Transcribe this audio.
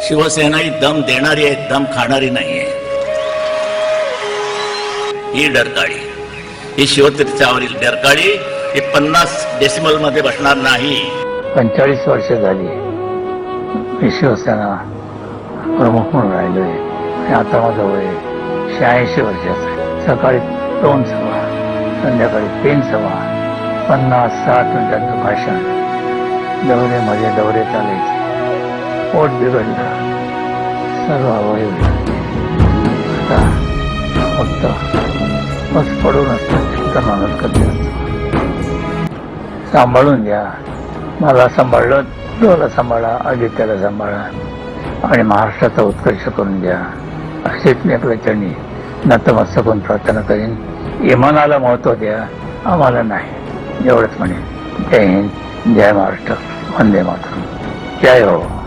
शिवसेना ही दम देणारी आहे दम खाणारी नाहीये. ही डरकाळी. ही शिवतीर्थावरील डरकाळी ही पन्नास डेसिमलमध्ये बसणार नाही. पंचेचाळीस वर्ष झाली मी शिवसेना प्रमुख म्हणून राहिलोय. आणि आता माझं वय शहाऐंशी वर्षाचं सकाळी दोन सभा संध्याकाळी तीन सभा पन्नास साठ मिनिटांचं भाषण. मध्ये दौरे चालायचे. पोट बिघडलं. सर्व अवयव आता फक्त बस पडून असतात. माणूस कधी सांभाळून घ्या. मला सांभाळलं तुला सांभाळा आदित्याला सांभाळा आणि महाराष्ट्राचा उत्कर्ष करून द्या असेच मी आपल्या चरणी नतमस्तक होऊन प्रार्थना करीन. इमानाला महत्त्व द्या. आम्हाला नाही. एवढंच म्हणेन. जय हिंद. जय महाराष्ट्र. वंदे मातरम. जय हो.